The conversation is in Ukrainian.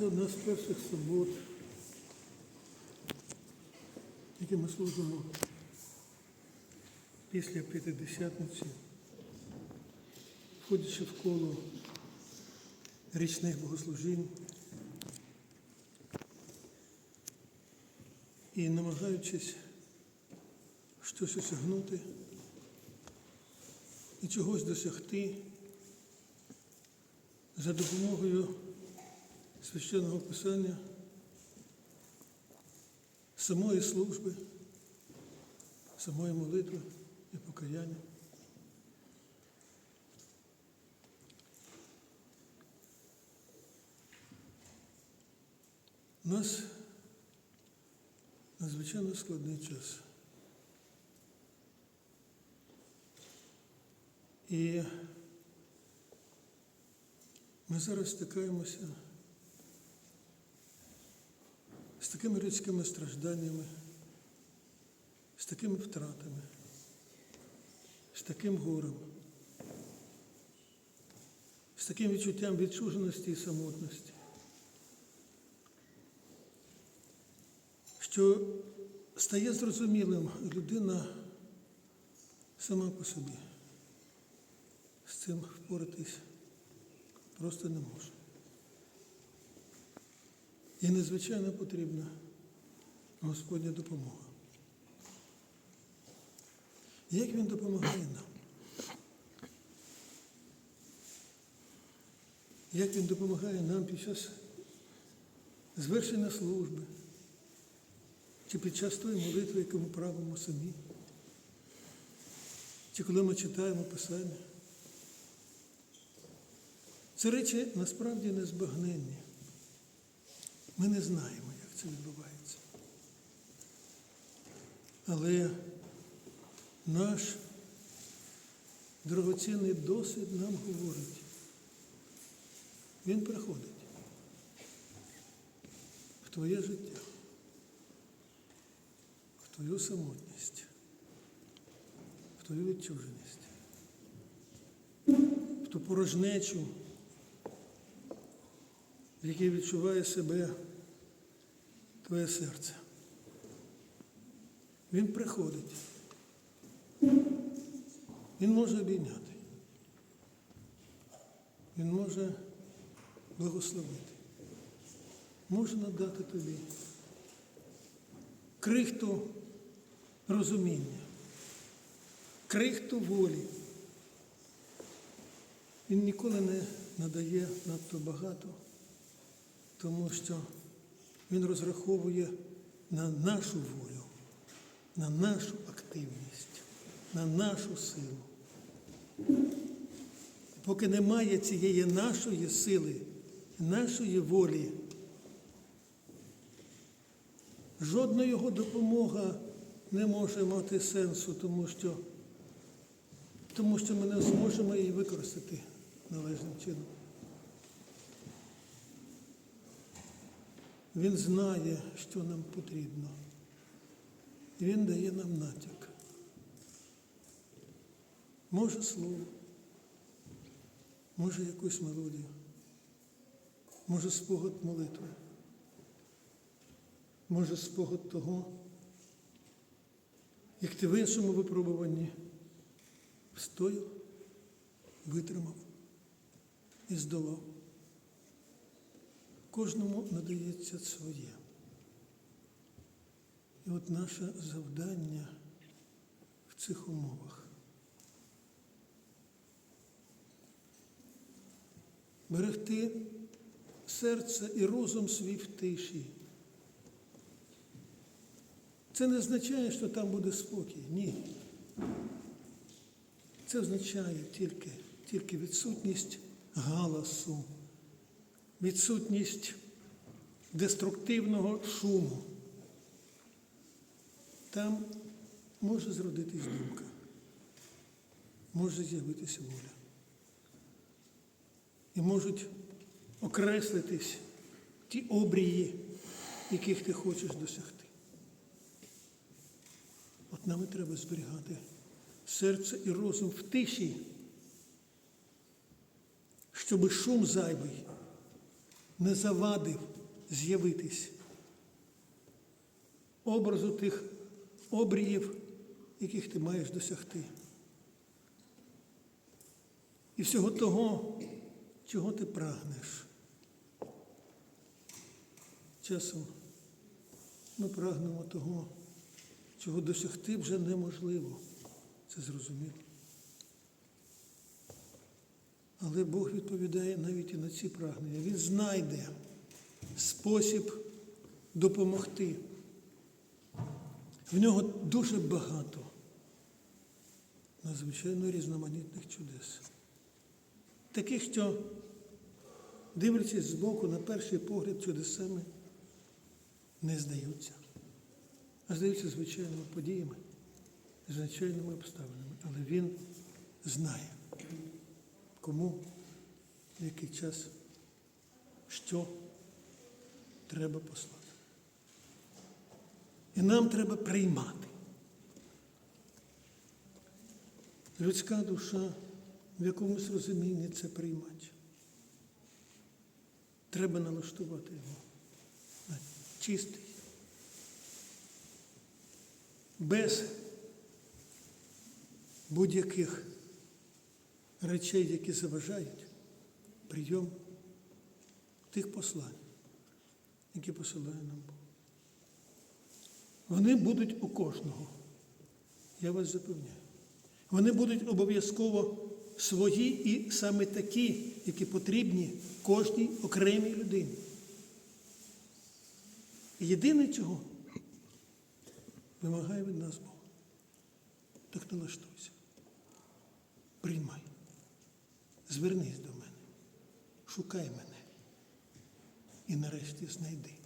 Це одна з перших субот, які ми служимо після П'ятидесятниці, входячи в коло річних богослужінь і намагаючись щось осягнути і чогось досягти за допомогою священного писання, самої служби, самої молитви і покаяння. У нас надзвичайно складний час. І ми зараз стикаємося з такими людськими стражданнями, з такими втратами, з таким горем, з таким відчуттям відчуженості і самотності, що стає зрозумілим, людина сама по собі з цим впоратись просто не може. І надзвичайно потрібна Господня допомога. Як Він допомагає нам? Як Він допомагає нам під час звершення служби, чи під час тої молитви, яку ми правимо самі, чи коли ми читаємо Писання? Це речі насправді незбагненні. Ми не знаємо, як це відбувається. Але наш дорогоцінний досвід нам говорить. Він приходить в твоє життя, в твою самотність, в твою відчуженість, в ту порожнечу, в якій відчуває себе твоє серце. Він приходить. Він може обійняти. Він може благословити. Може надати тобі крихту розуміння, крихту волі. Він ніколи не надає надто багато тому що він розраховує на нашу волю, на нашу активність, на нашу силу. Поки немає цієї нашої сили, нашої волі, жодна його допомога не може мати сенсу, тому що, тому що ми не зможемо її використати належним чином. Він знає, що нам потрібно. І Він дає нам натяк. Може слово, може якусь мелодію, може спогад молитви, може спогад того, як ти в іншому випробуванні встояв, витримав і здолав. Кожному надається своє. І от наше завдання в цих умовах. Берегти серце і розум свій в тиші. Це не означає, що там буде спокій. Ні. Це означає тільки, тільки відсутність галасу відсутність деструктивного шуму. Там може зродитись думка, може з'явитися воля. І можуть окреслитись ті обрії, яких ти хочеш досягти. От нам і треба зберігати серце і розум в тиші, щоб шум зайвий не завадив з'явитись образу тих обріїв, яких ти маєш досягти. І всього того, чого ти прагнеш. Часом ми прагнемо того, чого досягти вже неможливо. Це зрозуміло. Але Бог відповідає навіть і на ці прагнення. Він знайде спосіб допомогти. В нього дуже багато надзвичайно різноманітних чудес. Таких, що, дивлячись збоку, на перший погляд чудесами не здаються, а здаються звичайними подіями, звичайними обставинами. Але він знає, кому, в який час, що треба послати. І нам треба приймати. Людська душа в якомусь розумінні це приймати. Треба налаштувати його на чистий, без будь-яких речей, які заважають прийом тих послань, які посилає нам Бог. Вони будуть у кожного. Я вас запевняю. Вони будуть обов'язково свої і саме такі, які потрібні кожній окремій людині. І Єдине, чого вимагає від нас Бог. Так налаштуйся. Приймай. Звернись до мене. Шукай мене. І нарешті знайди.